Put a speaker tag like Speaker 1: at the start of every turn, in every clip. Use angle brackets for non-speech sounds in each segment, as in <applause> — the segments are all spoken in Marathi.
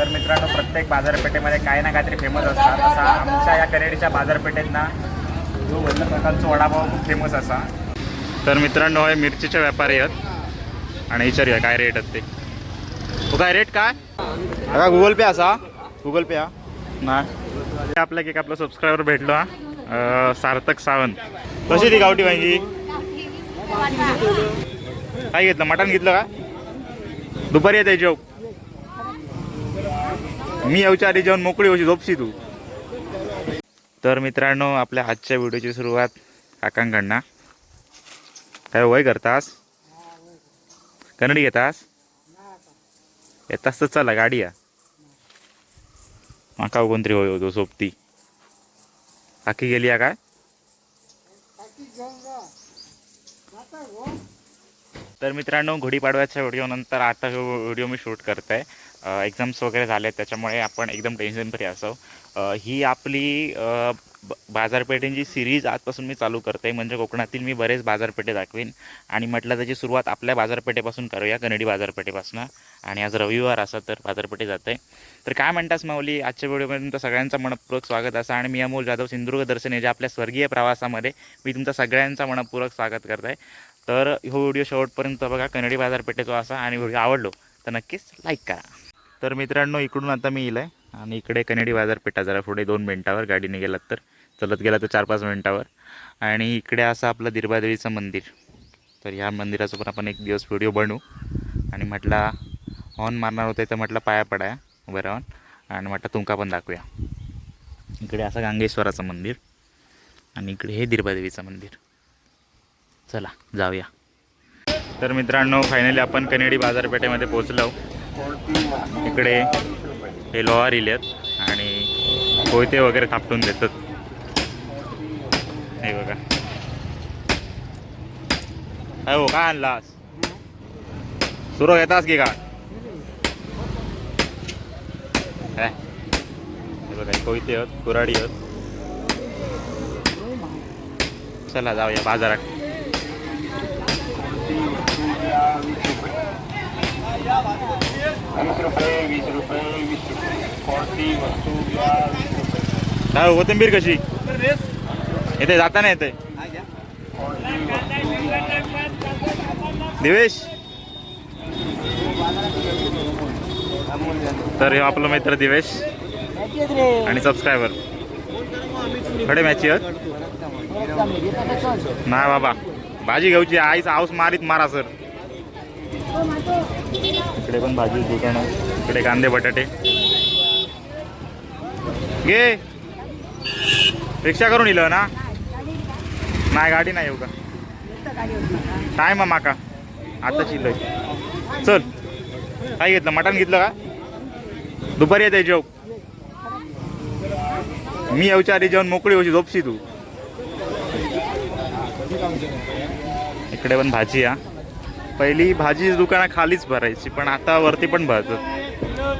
Speaker 1: तर मित्रांनो प्रत्येक बाजारपेठेमध्ये काही ना काहीतरी फेमस असतात. तसा आमच्या या करेडीच्या बाजारपेठेत ना जो वेगळ्या प्रकारचा वडापाव खूप फेमस असा. तर मित्रांनो हे मिरचीचे व्यापारी आहेत. आणि विचारूया काय रेट आहेत ते? तो काय रेट काय? का गुगल पे असा. गुगल पे हा. नाही. आपल्या एक आपला सबस्क्रायबर भेटलो हा. सार्थक सावंत. कशी ती गावठी भाजी काय घेतलं? मटण घेतलं का? दुपारी येते जेव मी येऊच्या आधी जेवण मोकळी होशी झोपशी तू. तर मित्रांनो आपल्या आजच्या व्हिडिओची सुरुवात काकांकडनं. काय वय करतास? कन्नडी घेतास येतास तर चला गाडी या. माका कोणतरी होय होतो सोबती आखी गेली या काय? तर मित्रांनो गुढीपाडव्याच्या व्हिडिओनंतर आता व्हिडिओ मी शूट करत आहे एक्झाम्स वगैरे झाले आहेत त्याच्यामुळे आपण एकदम टेन्शन फ्री असो ही आपली ब- बाजारपेठेंची सिरीज आजपासून मी चालू करते आहे म्हणजे कोकणातील मी बरेच बाजारपेठे दाखवीन. आणि म्हटलं त्याची सुरुवात आपल्या बाजारपेठेपासून करूया कनडी बाजारपेठेपासून. आणि आज रविवार असा तर बाजारपेठे जाते तर काय म्हणतास माऊली? आजच्या व्हिडिओमध्ये तुमचं सगळ्यांचं मनपूर्वक स्वागत. असा आणि मी अमोल जाधव सिंधुदुर्ग दर्शन याच्या आपल्या स्वर्गीय प्रवासामध्ये मी तुमचा सगळ्यांचा मनपूर्वक स्वागत करत आहे तर हो व्हिडिओ शेवटपर्यंत बघा. कनडी बाजारपेठेचा असा आणि व्हिडिओ आवडलो तर नक्कीच लाईक करा. तर मित्रांनो इकडून आता मी येईल आहे आणि इकडे कनेडी बाजारपेठा जरा पुढे दोन मिनटावर गाडीने गेलात तर. चलत गेला तर चार पाच मिनटावर. आणि इकडे असं आपलं दिरबादेवीचं मंदिर. तर ह्या मंदिराचं पण आपण एक दिवस व्हिडिओ बनवू. आणि म्हटला हॉर्न मारणार होते तर म्हटलं पाया पडाया. उभं राहून. आणि म्हटलं तुमका पण दाखवूया. इकडे असं गांगेश्वराचं मंदिर. आणि इकडे हे दिरबादेवीचं मंदिर. चला जाऊया. तर मित्रांनो फायनली आपण कनेडी बाजारपेठेमध्ये पोचलो इकडे हे लोहार आहेत आणि कोयते वगैरे थापटून देतात. हे बघा. काय हो काय आणलास? सुरू येतास की का काय? हे बघा कोयते आहेत कुराडी आहेत. चला जाऊया बाजारात.
Speaker 2: वीस रुपये वीस रुपये वीस रुपये. कोणती वस्तू घ्या वीस रुपये.
Speaker 1: काय हो, कोथिंबीर कशी? येते जाताना येते. दिवेश? तर हे आपलं मित्र दिवेश आणि सबस्क्रायबर खडे मॅची आहेत. नाही बाबा. भाजी घ्यायची आईचा हाऊस मारीत मारा सर इकडे पण भाजी दुकानं इकडे कांदे बटाटे. घे. रिक्षा करून इलं ना? नाही गाडी नाही येऊ का? काय मग माका? आता चिल्लोय चल. काय घेतलं? मटण घेतलं का? दुपारी येते जेव. मी येऊच्या आधी जेवण मोकळी होशी झोपशी तू. इकडे पण भाजी हा. पहिली भाजी दुकाना खालीच भरायची पण आता वरती पण भरतात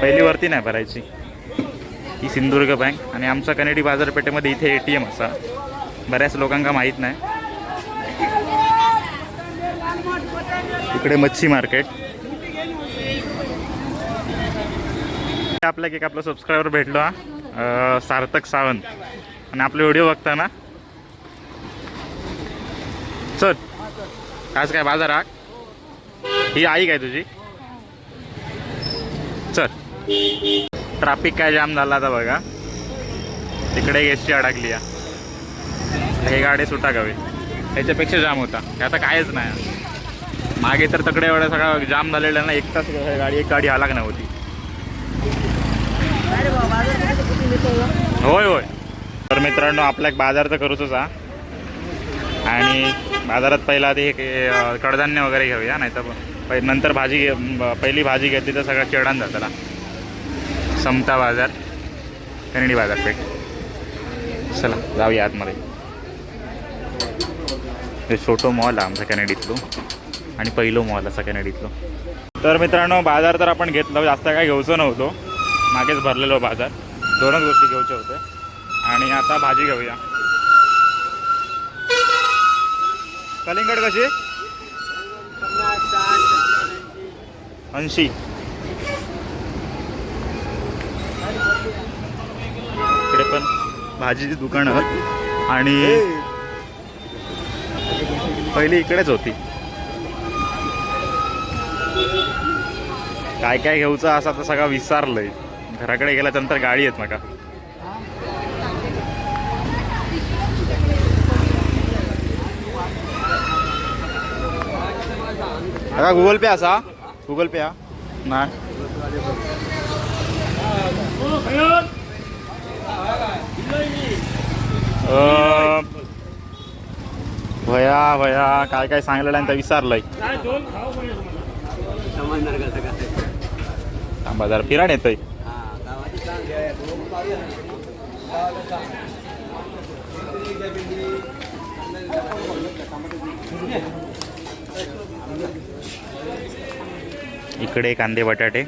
Speaker 1: पहिली वरती नाही भरायची. ही सिंधुदुर्ग बँक आणि आमच्या कनेडी बाजारपेठेमध्ये इथे ए टी एम असा. बऱ्याच लोकांना माहीत नाही. इकडे मच्छी मार्केट. आपल्या एक आपला सबस्क्रायबर भेटलो हा. सार्थक सावंत. आणि आपले व्हिडिओ बघताना. चल. आज काय बाजार आग ही आई काय तुझी? चल. ट्राफिक काय जाम झाला आता बघा. तिकडे गेस्टची अडकली हे गाडी सुटा गावी ह्याच्यापेक्षा जाम होता. हे आता कायच नाही. मागे तर तकडे एवढा सगळा जाम झालेला ना एक तास गाडी एक गाडी आला आलाग नव्हती होय होय. तर मित्रांनो आपला एक बाजार तर करूच हा. आणि बाजारात पहिला आधी एक कडधान्य वगैरे घेऊया नाही तर पहि नंतर भाजी घे पहिली भाजी घेतली तर सगळं चेडान जाताला समता बाजार कनेडी बाजारपेठ चला जाऊया आतमध्ये. हे छोटो मॉल आहे आमचा कॅनेडीतलो. आणि पहिलो मॉल असा कॅनेडीतलो. तर मित्रांनो बाजार तर आपण घेतलो जास्त काय घेऊचं नव्हतो. मागेच भरलेलो बाजार. दोनच गोष्टी घ्यायच्या होत्या. आणि आता भाजी घेऊया. कलिंगड कशी? ऐंशी. इकडे पण भाजीची दुकानं आणि पहिली इकडेच होती. काय काय घेऊचं असं आता सगळा विचारलंय घराकडे गेल्याच्यानंतर गाडी येत मका. गुगल पे असा. गुगल पे हा नाही. अं, भया भया काय काय सांगलेलं आहे त्या विचारलंय
Speaker 3: समजणार कसं कसं
Speaker 1: थांबा जरा फिराण येतोय.
Speaker 3: हा गावाची
Speaker 1: इकडे कांदे बटाटे.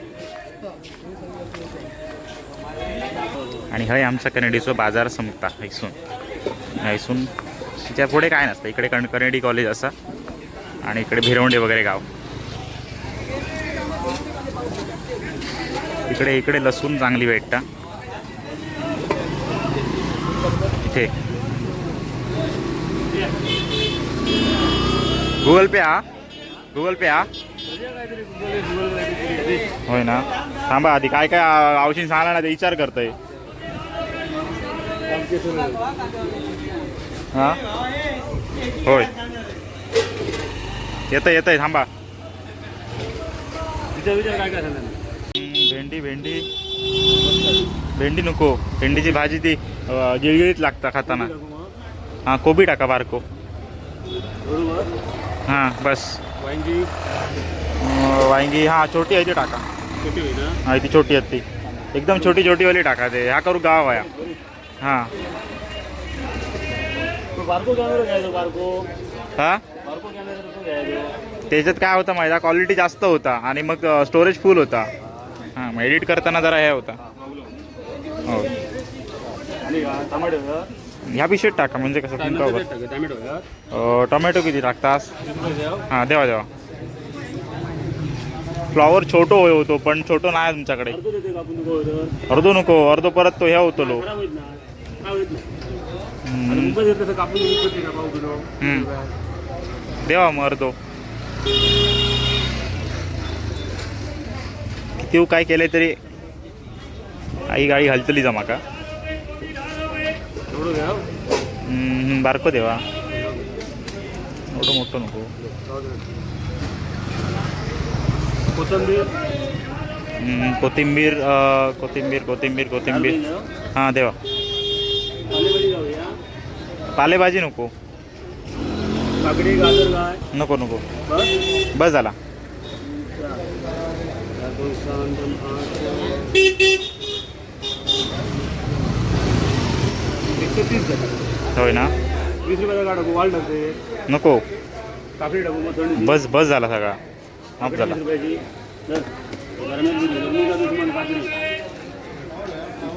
Speaker 1: आणि हय आमचा कनेडीचो बाजार संपता हैसून हैसून तिच्या पुढे काय नसतं इकडे कण कनेडी कॉलेज असा. आणि इकडे भिरवंडे वगैरे गाव. इकडे इकडे लसूण चांगली भेटता. इथे. गुगल पे हा गुगल पे हा होय ना. थांबा आधी काय काय औषध सांगला ना ते विचार करतय. हा? होय. येतंय येतंय थांबा. भेंडी भेंडी. भेंडी नको. भेंडीची भाजी ती गिळगिळीत लागता खाताना. हां कोबी टाका बारको.
Speaker 2: बरोबर
Speaker 1: हां बस.
Speaker 2: वांगी
Speaker 1: हां छोटी आहे ती टाका.
Speaker 2: छोटी होई ना?
Speaker 1: हा ती छोटी आहेत ती. एकदम छोटी छोटीवाली टाका ते. ह्या करू गाव आहे हां.
Speaker 2: तो बारको कॅमेरा घ्यायचो बारको.
Speaker 1: हां?
Speaker 2: बारको कॅमेरा तो घ्यायचो.
Speaker 1: त्याच्यात काय होतं माहिती क्वालिटी जास्त होता आणि मग स्टोरेज फुल होता. हां मग एडिट करताना जरा हे होता. हो
Speaker 2: आणि? टमाटो?
Speaker 1: ह्या पिशवीत टाका म्हणजे कसं
Speaker 2: टमाटो
Speaker 1: तुमका किती टाकतास?
Speaker 2: किती द्यावं?
Speaker 1: हां देवा देवा. फ्लॉवर छोटो होय होतो पण छोटो नाही तुमच्याकडे
Speaker 2: अर्धो
Speaker 1: नको अर्धो परत तो ह्या होतो लो. देवा मग अर्धो. किती काय केले तरी? आई गाडी घालतली जमा का?
Speaker 2: एवढं घ्या
Speaker 1: हम्म, बारको देवा. एवढं मोठं नको.
Speaker 2: कोथंबीर?
Speaker 1: कोथिंबीर कोथिंबीर कोथिंबीर कोथिंबीर. हां? देवा.
Speaker 2: पालेभाजी
Speaker 1: नको. नको नको.
Speaker 2: बस?
Speaker 1: बस झाला. होय ना?
Speaker 2: वीस रुपयाचा गाडा वाल टाकते
Speaker 1: नको.
Speaker 2: काकडी टाकू मग थोडी.
Speaker 1: बस बस झाला सगळा. माफ झाला.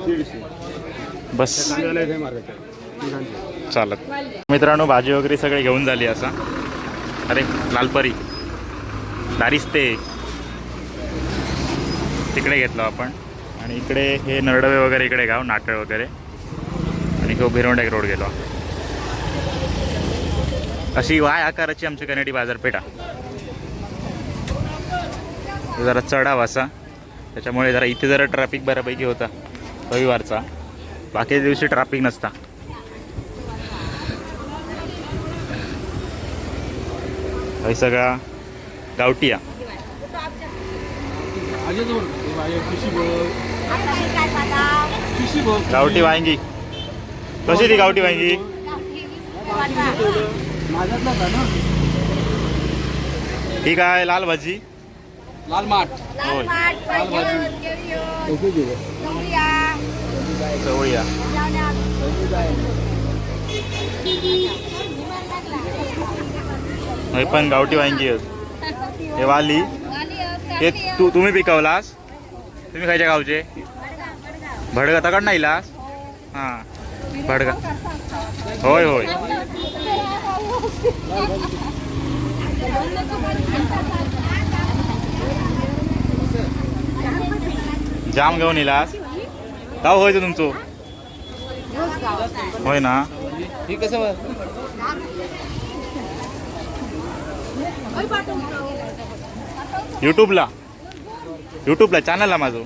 Speaker 2: दीडशे.
Speaker 1: बस. चालत. मित्रांनो भाजी वगैरे सगळे घेऊन झाली असा. अरे लालपरी. दारीच ते. तिकडे घेतलो आपण. आणि इकडे हे नरडवे वगैरे इकडे गाव नाटळ वगैरे. आणि तो भिरवंडा रोड गेलो. अशी वाय आकाराची आमची कनेडी बाजारपेठा जरा चढाव असा त्याच्यामुळे जरा इथे जरा ट्रॅफिक बऱ्यापैकी होता. रविवारचा. बाकीच्या दिवशी ट्रॅफिक नसता. हे सगळा
Speaker 2: गावटिया.
Speaker 1: गावठी वांगी. कशी ती गावठी वांगी? ठीक आहे लाल भाजी?
Speaker 2: लाल माठ
Speaker 1: हे पण गावठी वांगी आहेत. हे वाली. हे तू तुम्ही पिकवलास तुम्ही खायच्या गावचे? भडगा. तकड नाही इलास हां. भडगा. होय होय. <laughs> जाम घेऊन इलास गाव होय तो तुमचं? होय ना?
Speaker 2: कसं
Speaker 1: यूट्यूबला यूट्यूबला चॅनलला माझं.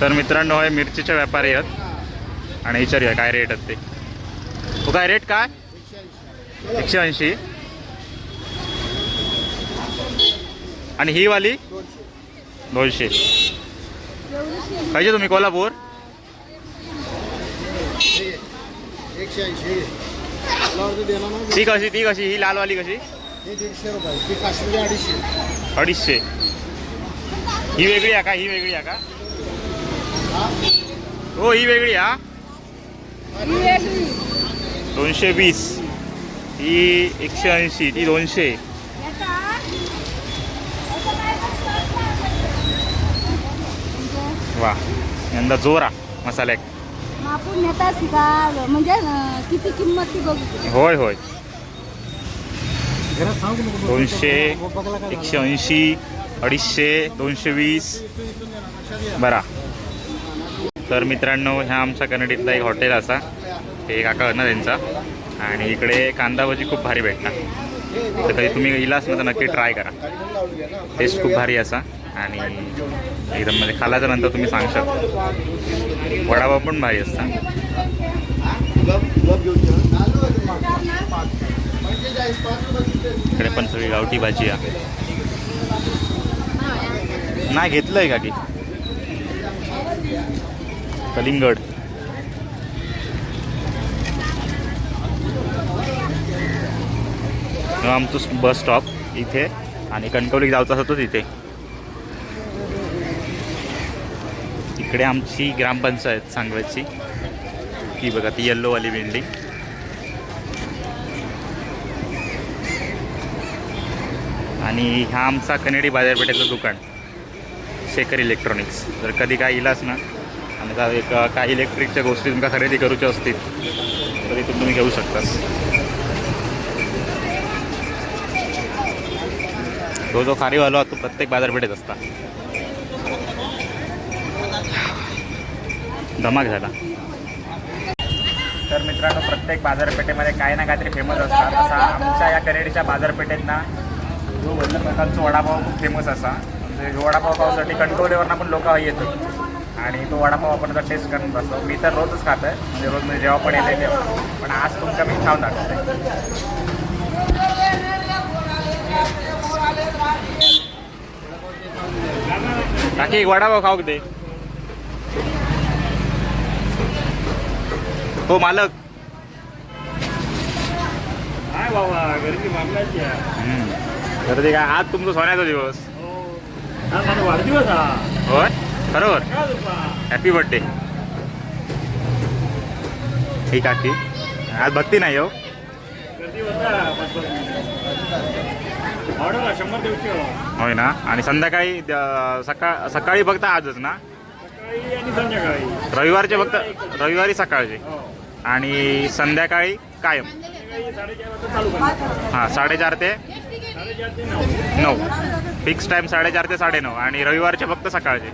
Speaker 1: तर मित्रांनो हे मिरचीचे व्यापारी आहेत. आणि विचारूया काय रेट आहेत ते? हो काय रेट काय? एकशे ऐंशी. आणि ही वाली? दोनशे. पाहिजे तुम्ही कोल्हापूर? ती कशी ती कशी? ही लालवाली कशी?
Speaker 4: हे अडीचशे.
Speaker 1: ही वेगळी आहे का? ही वेगळी आहे का? हो? ही वेगळी हा. दोनशे वीस. ही एकशे ऐंशी ती दोनशे. वा यंदा जोरा मसाल्या
Speaker 5: आपण नेताच का? म्हणजे किती किंमत ती बघू?
Speaker 1: होय होय. दोनशे एकशे ऐंशी अडीचशे दोनशे वीस. बरा. तर मित्रांनो ह्या आमच्या कन्नडीतला एक हॉटेल असा. हे काका ना त्यांचा. आणि इकडे कांदा भजी खूप भारी भेटणार तर कधी तुम्ही इलास ना तर नक्की ट्राय करा. टेस्ट खूप भारी असा. आणि एकदम म्हणजे खाल्याच्या नंतर तुम्ही सांगशाल वडापाव पण भारी असता इकडे पण सगळी गावठी भाजी आहे. नाही घेतलंय का की कलिंगड. आमचं बस स्टॉप इथे आणि कणकवली जायचं असतो तिथे. इकडे आमची ग्रामपंचायत सांगवायची. ती बघा ती येल्लोवाली बिल्डिंग आणि हा आमचा कनेडी बाजारपेठेचं दुकान. शेखर इलेक्ट्रॉनिक्स जर कधी काय इलाच ना आणि का एक काही इलेक्ट्रिकच्या गोष्टी तुमका खरेदी करूच्या असतील तर इथून तुम्ही घेऊ शकतास. जो जो खारीवालो आहे तो प्रत्येक बाजारपेठेत असता. धमाक झाला. तर मित्रांनो प्रत्येक बाजारपेठेमध्ये काही ना काहीतरी फेमस असतात. असा आमच्या या करेडीच्या बाजारपेठेत ना जो वल्ल प्रकारचा वडापाव खूप फेमस असा. म्हणजे वडापाव खाऊसाठी कणकवलीवरनं पण लोक येतात. आणि तो वडापाव आपण आता टेस्ट करत असतो मी तर रोजच खातो आहे म्हणजे रोज म्हणजे जेव्हा पण येते तेव्हा. पण आज तुमच्या मी खाऊन दाखवते. बाकी एक वडापाव खाऊ दे. हो मालक.
Speaker 2: गर्दी
Speaker 1: हम्म. ते काय? आज तुमचा सोन्याचा दिवस.
Speaker 2: हा. वाढदिवस हा.
Speaker 1: होय? बरोबर.
Speaker 2: काय
Speaker 1: हॅपी बर्थडे ही काकी. आज भक्ती नाही हो.
Speaker 2: गर्दी ऑर्डर शंभर हो.
Speaker 1: होय ना? आणि संध्याकाळी द- सकाळ सकाळी फक्त आजच ना?
Speaker 2: सकाळी आणि संध्याकाळी.
Speaker 1: रविवारचे फक्त रविवारी सकाळचे.
Speaker 2: हो.
Speaker 1: आणि संध्याकाळी कायम. हां साडेचार ते
Speaker 2: नऊ.
Speaker 1: फिक्स टाईम साडेचार ते साडेनऊ आणि रविवारचे फक्त सकाळचे.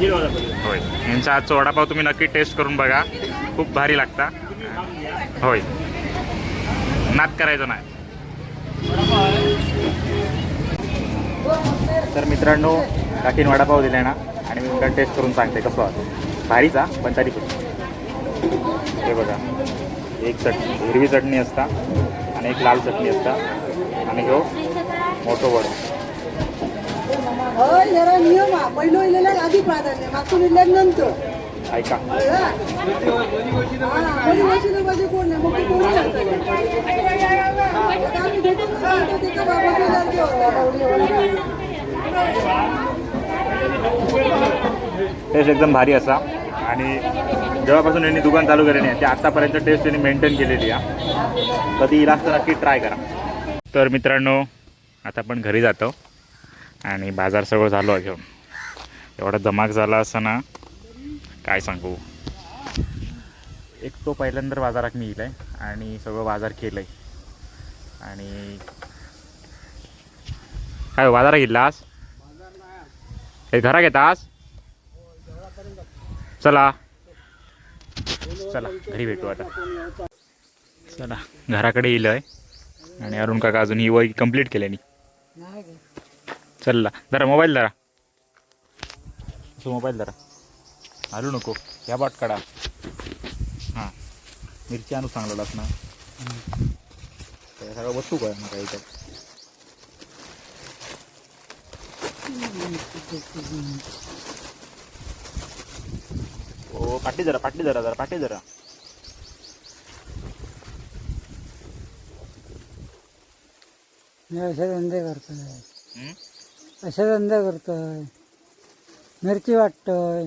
Speaker 1: होय. यांचा आजचा वडापाव तुम्ही नक्की टेस्ट करून बघा. खूप भारी लागता. होय. नात करायचं नाही. तर मित्रांनो काकीन वडापाव दिलाय ना आणि मी तुमचा टेस्ट करून सांगते कसं भारीचा पण तरी पण. हे बघा. एक चटणी हिरवी चटणी असता आणि एक लाल चटणी असता. आणि ह्यो मोठो वडो.
Speaker 6: हय जरा नियम हा. पहिलो इलेल्याक आधी प्राधान्य इल्ल्याक नंतर.
Speaker 1: ऐका.
Speaker 6: कळलं? हा, पहिली वशिले पाहिजे कोण नाही मग तू कोण करतले? आता आम्ही भेटून सांगतो तिथं बाबाचे सारखे होते. बावडीवाले.
Speaker 1: टेस्ट एकदम भारी असा. आणि जेव्हापासून यांनी दुकान चालू केलेली नाही ते आत्तापर्यंत टेस्ट त्यांनी मेंटेन केलेली आहे. कधी इलाज तर नक्की ट्राय करा. तर मित्रांनो आता आपण घरी जातो आणि बाजार सगळं झालो आहे घेऊन. एवढा धमाक झाला असं ना काय सांगू? एक तो पहिल्यांदा बाजारात मी आहे आणि सगळं बाजार केलं आहे आणि काय हो, बाजारात गेला आज? हे घरा घेता आज? चला. चला घरी भेटू आता. चला घराकडे येईल आहे आणि अरुण काका अजून ही वय कंप्लीट केल्याने चलला जरा मोबाईल धरा. असं मोबाईल धरा. हलू नको ह्या बाट काढा. हां मिरची आणू चांगला ना. सगळं वस्तू काय मग याच्यात हो पाठी जरा पाठी जरा जरा पाठी जरा
Speaker 6: मी असे धंदे करतोय.
Speaker 1: हम्म?
Speaker 6: असे धंदे करतोय. मिरची वाटतोय.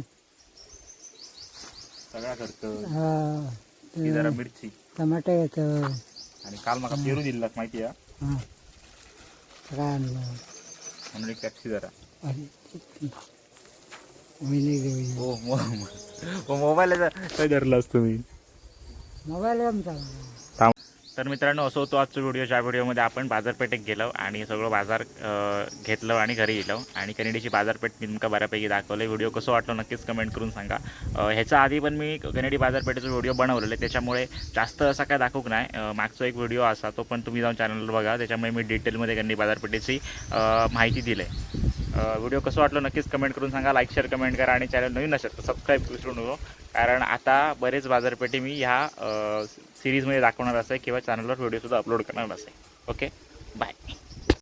Speaker 1: सगळा करतं
Speaker 6: हा
Speaker 1: जरा मिरची.
Speaker 6: टमाटे घेतोय.
Speaker 1: आणि काल मला पेरू दिलास माहिती आहे
Speaker 6: हा. काय आणलं
Speaker 1: म्हणून एक टॅक्सी जरा.
Speaker 6: वहिनी घेऊन
Speaker 1: हो हो मोबाईल काय धरलास तुम्ही?
Speaker 6: मोबाईल आमचा.
Speaker 1: तर मित्रांनो असं होतो आजचा व्हिडिओ ज्या व्हिडिओमध्ये आपण बाजारपेठेत गेलो आणि सगळं बाजार घेतलं आणि घरी गेलो आणि कनेडीची बाजारपेठ मी तुमका बऱ्यापैकी दाखवलं व्हिडिओ कसं वाटलं नक्कीच कमेंट करून सांगा. ह्याच्या आधी पण मी कनेडी बाजारपेठेचा व्हिडिओ बनवलेला आहे. त्याच्यामुळे जास्त असा काय दाखवू नाही. मागचा एक व्हिडिओ असा तो पण तुम्ही जाऊन चॅनलवर बघा. त्याच्यामुळे मी डिटेलमध्ये कनेडी बाजारपेठेची माहिती दिली आहे. व्हिडिओ कसं वाटलं नक्कीच कमेंट करून सांगा लाईक शेअर कमेंट करा आणि चॅनल नवीन असेल तर सबस्क्राईब विसरू नको. कारण आता बरेच बाजारपेठे मी ह्या सिरीजमध्ये दाखवणार असे किंवा चॅनलवर व्हिडिओसुद्धा अपलोड करणार असे. Okay bye